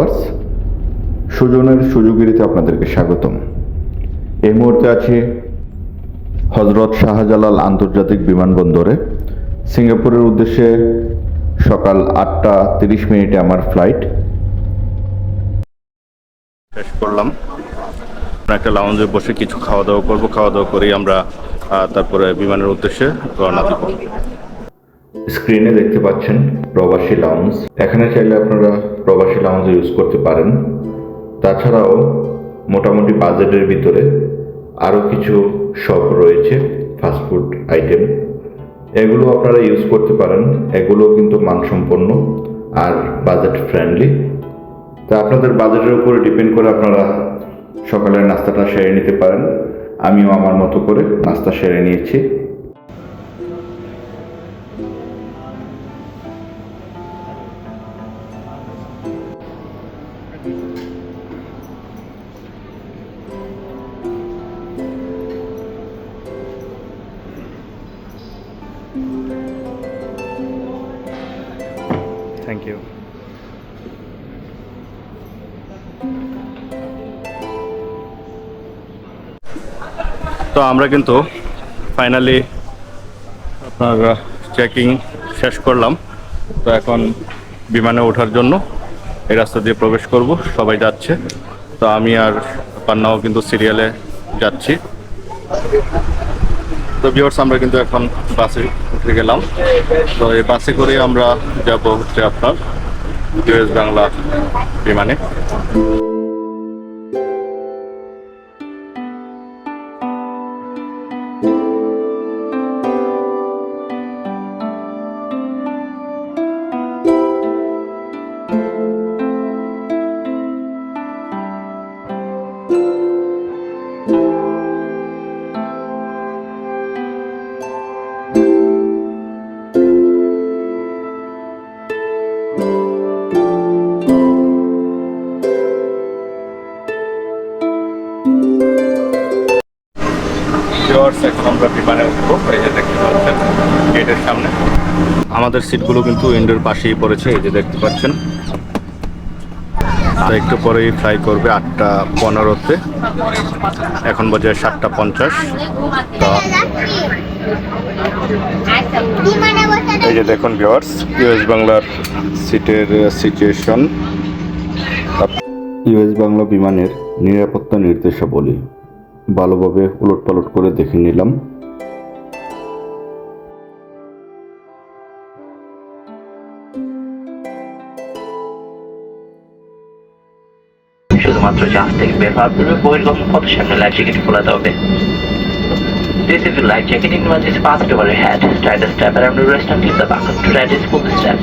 Viewers, সুজনের সুযোগিরিতে আপনাদেরকে স্বাগতম। এই মুহূর্তে আছি হজরত শাহজালাল আন্তর্জাতিক বিমানবন্দরে। সিঙ্গাপুরের উদ্দেশ্যে সকাল আটটা তিরিশ মিনিটে আমার ফ্লাইট শেষ করলাম। একটা লাউঞ্জে বসে কিছু খাওয়া দাওয়া করব। খাওয়া দাওয়া করেই আমরা তারপরে বিমানের উদ্দেশ্যে রওনা দিব। স্ক্রিনে দেখতে পাচ্ছেন প্রবাসী লাউন্স এখানে চাইলে আপনারা প্রবাসী লাউঞ্জ ইউজ করতে পারেন। তাছাড়াও মোটামুটি বাজেটের ভিতরে আরও কিছু শপ রয়েছে ফাস্টফুড আইটেম এগুলো আপনারা ইউজ করতে পারেন। এগুলো কিন্তু মানসম্পন্ন আর বাজেট ফ্রেন্ডলি তা আপনাদের বাজেটের উপরে ডিপেন্ড করে আপনারা সকালের নাস্তাটা সেরে নিতে পারেন। আমিও আমার মতো করে নাস্তা সেরে নিয়েছি। তো আমরা কিন্তু ফাইনালি আপনার চেকিং শেষ করলাম। তো এখন বিমানে ওঠার জন্য এই রাস্তা দিয়ে প্রবেশ করব, সবাই যাচ্ছে। তো আমি আর পান্নাও কিন্তু সিরিয়ালে যাচ্ছি। তো ভিউয়ার্স আমরা কিন্তু এখন বাসে উঠে গেলাম। তো এই বাসে করে আমরা যাব হচ্ছে আপনার ইউএস বাংলা বিমানে। আমাদের সিটগুলো কিন্তু উইন্ডোর পাশেই পড়েছে, এই যে দেখতে পাচ্ছেন। আর একটু পরেই ফ্লাই করবে আটটা পনেরোতে। এখন বাজে সাতটা পঞ্চাশ। এই যে দেখুন ভিওয়ার্স ইউএস বাংলার সিটের সিচুয়েশন ইউএস বাংলা বিমানের নিরাপত্তা নির্দেশাবলী ভালোভাবে উলট পালট করে দেখে নিলাম। শুধুমাত্র জাহাজ থেকে বের হওয়ার পূর্বে বহির্গমন পথের সামনে লাইফ জ্যাকেট খোলাতে হবে This is the life jacket in one is passed over your head. Try the strap around wrist and clip the buckle. To try this, pull the strap.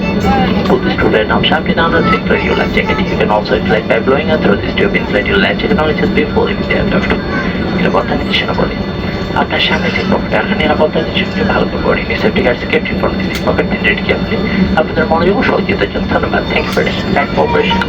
Pull the screw down sharply down and inflate your life jacket. You can also inflate by blowing and throw this tube. Inflate your life jacket only just before leaving the aircraft. নিরাপত্তা নির্দেশনা বলে আপনার সামনে থেকে পকেটে রাখা নিরাপত্তা নির্দেশনটি ভালো করে পড়ে safety guard safety from this pocket দিন রেডি কেয়ারফুলি আপনাদের মনোযোগ সহযোগিতার জন্য ধন্যবাদ thank you for back cooperation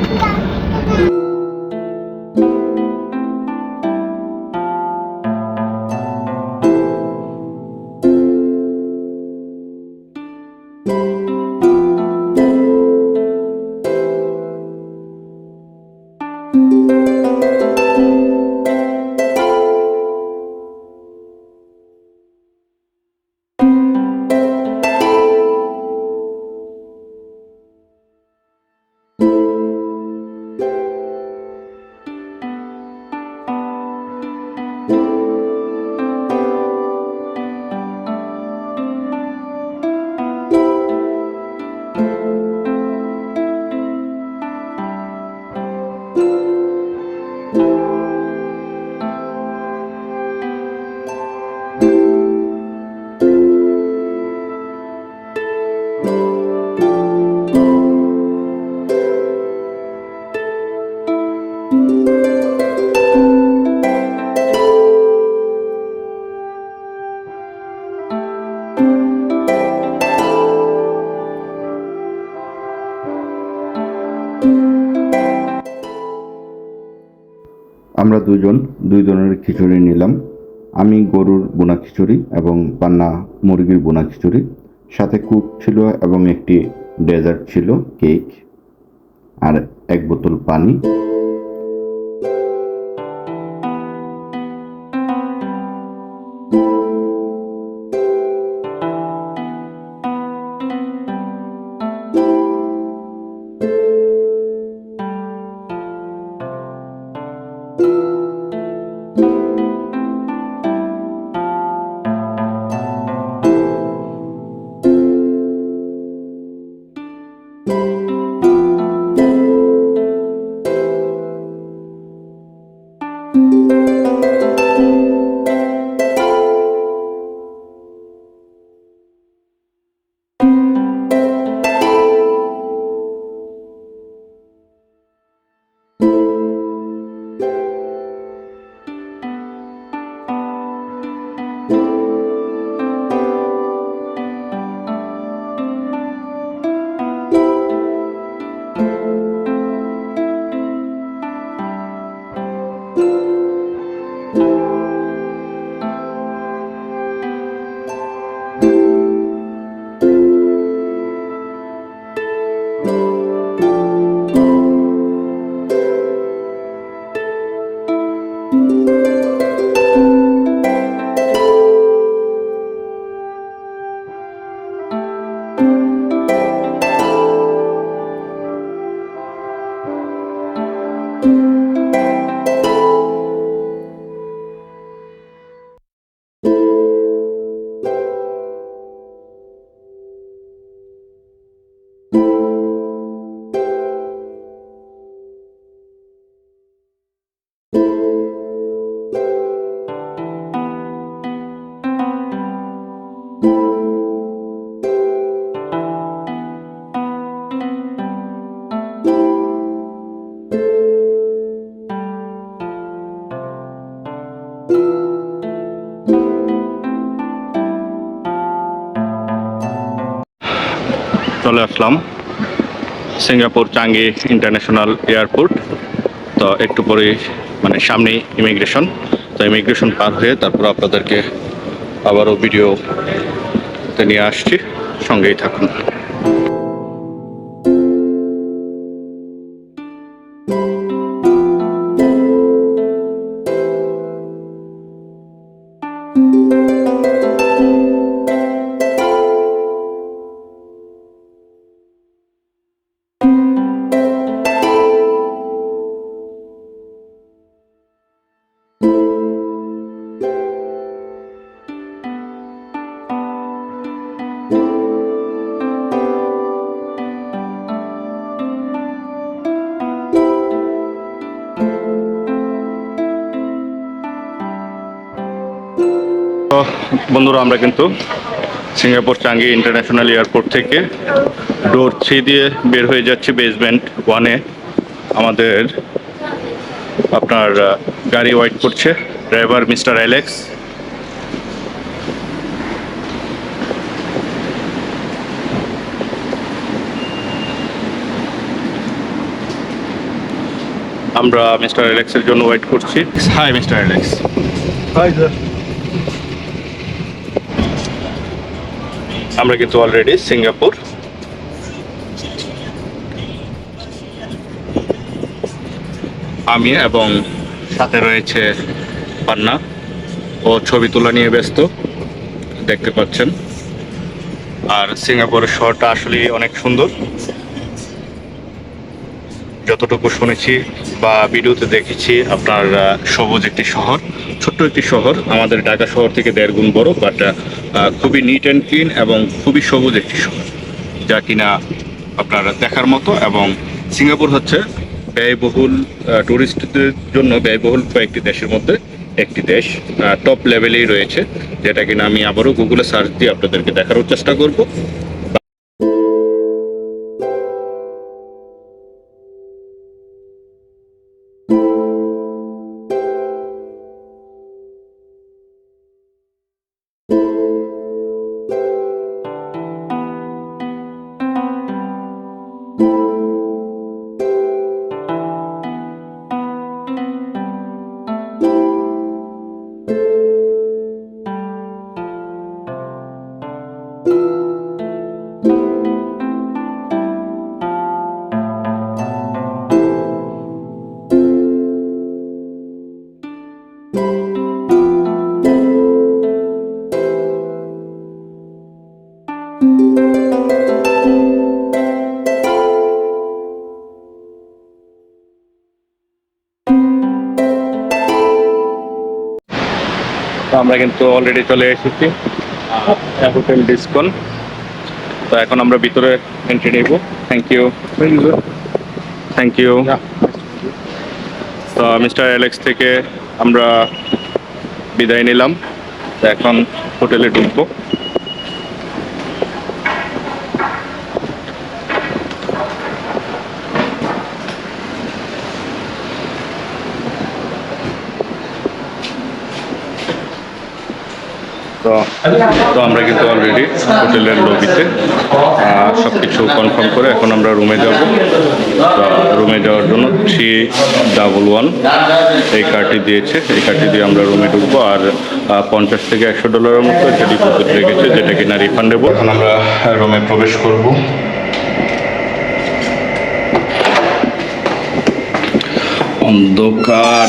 আমরা দুজন দুই ধরনের খিচুড়ি নিলাম। আমি গরুর বোনা খিচুড়ি এবং পান্না মুরগির বোনা খিচুড়ি। সাথে কুক ছিল এবং একটি ডেজার্ট ছিল, কেক, আর এক বোতল পানি। চলে আসলাম সিঙ্গাপুর চাঙ্গি ইন্টারন্যাশনাল এয়ারপোর্ট। তো একটু পরে মানে সামনে ইমিগ্রেশন। তো ইমিগ্রেশন পার হয়ে তারপর আপনাদেরকে আবারও ভিডিওতে নিয়ে আসছি। সঙ্গেই থাকুন। বন্ধুরা আমরা কিন্তু সিঙ্গাপুর চাঙ্গি ইন্টারন্যাশনাল এয়ারপোর্ট থেকে ডোর থ্রি দিয়ে বের হয়ে যাচ্ছি বেসমেন্ট ওয়ানে আমাদের আপনার গাড়ি ওয়েট করছে ড্রাইভার মিস্টার অ্যালেক্স আমরা মিস্টার অ্যালেক্সের জন্য ওয়েট করছি। Hi mister Alex Hi there. আমরা কিন্তু অলরেডি সিঙ্গাপুর। আমি এবং সাথে রয়েছে পান্না। ও ছবি তোলা নিয়ে ব্যস্ত, দেখতে পাচ্ছেন। আর সিঙ্গাপুরের শহরটা আসলে অনেক সুন্দর। যতটুকু শুনেছি বা ভিডিওতে দেখেছি, আপনার সবুজ একটি শহর, ছোট্ট একটি শহর, আমাদের ঢাকা শহর থেকে দেড় গুণ বড় বাট খুবই নিট অ্যান্ড ক্লিন এবং খুবই সবুজ একটি শহর, যা কিনা আপনার দেখার মতো এবং সিঙ্গাপুর হচ্ছে ব্যয়বহুল ট্যুরিস্টদের জন্য ব্যয়বহুল কয়েকটি দেশের মধ্যে একটি দেশ টপ লেভেলেই রয়েছে, যেটা কিনা আমি আবারও গুগলে সার্চ দিয়ে আপনাদেরকে দেখারও চেষ্টা করব। আমরা কিন্তু অলরেডি চলে এসেছি। হোটেল ডিসকন। তো এখন আমরা ভিতরে এন্ট্রি নেব। থ্যাংক ইউ থ্যাংক ইউ তো মিস্টার অ্যালেক্স থেকে আমরা বিদায় নিলাম। এখন হোটেলে ঢুকবো। তো আমরা কিন্তু অলরেডি হোটেলের লবিতে সব কিছু কনফার্ম করে এখন আমরা রুমে যাব। তো রুমে যাওয়ার জন্য থ্রি ডাবল ওয়ান এই কার্ডটি দিয়েছে। এই কার্ডটি দিয়ে আমরা রুমে ঢুকবো আর পঞ্চাশ থেকে একশো ডলারের মতো একটা ডিপোজিট রেখেছে যেটা কিনা রিফান্ডেবল এখন আমরা রুমে প্রবেশ করব। অন্ধকার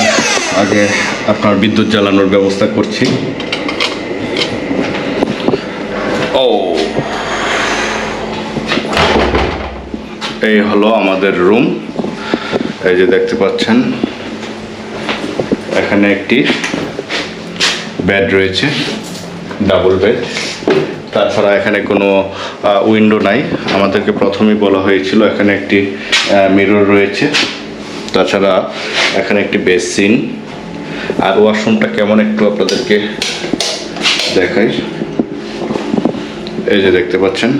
আগে আপনার বিদ্যুৎ জ্বালানোর ব্যবস্থা করছি ও এই হলো আমাদের রুম। এই যে দেখতে পাচ্ছেন এখানে একটি বেড রয়েছে ডাবল বেড তাছাড়া এখানে কোনো উইন্ডো নাই। আমাদেরকে প্রথমেই বলা হয়েছিল এখানে একটি মিরর রয়েছে। তাছাড়া এখানে একটি বেসিন আর ওয়াশরুমটা কেমন একটু আপনাদেরকে দেখাই। এই যে দেখতে পাচ্ছেন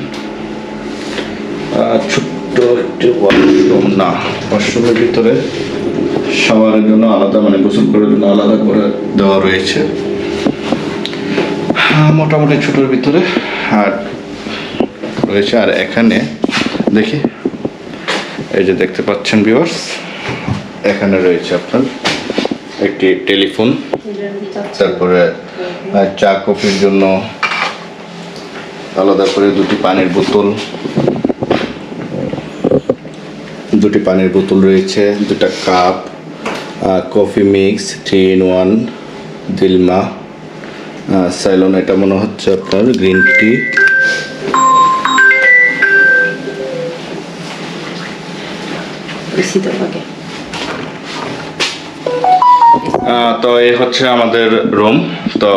আহ, না। ওয়াশরুমের ভিতরে শাওয়ারের জন্য আলাদা মানে গোসল করার জন্য আলাদা করে দেওয়া রয়েছে। হ্যাঁ, মোটামুটি ছোটোর ভিতরে আর রয়েছে। আর এখানে দেখি এই যে দেখতে পাচ্ছেন ভিউয়ার্স এখানে রয়েছে আপনার একটি টেলিফোন তারপরে চা কফির জন্য আলাদা করে দুটি পানির বোতল দুটি পানির বোতল রয়েছে দুটা cup coffee mix three in one Dilmah Ceylon এটা মনে হচ্ছে আপনার গ্রিন টি। তো এই হচ্ছে আমাদের রুম। তো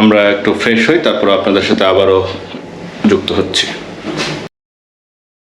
আমরা একটু ফ্রেশ হই তারপর আপনাদের সাথে আবারও যুক্ত হচ্ছি।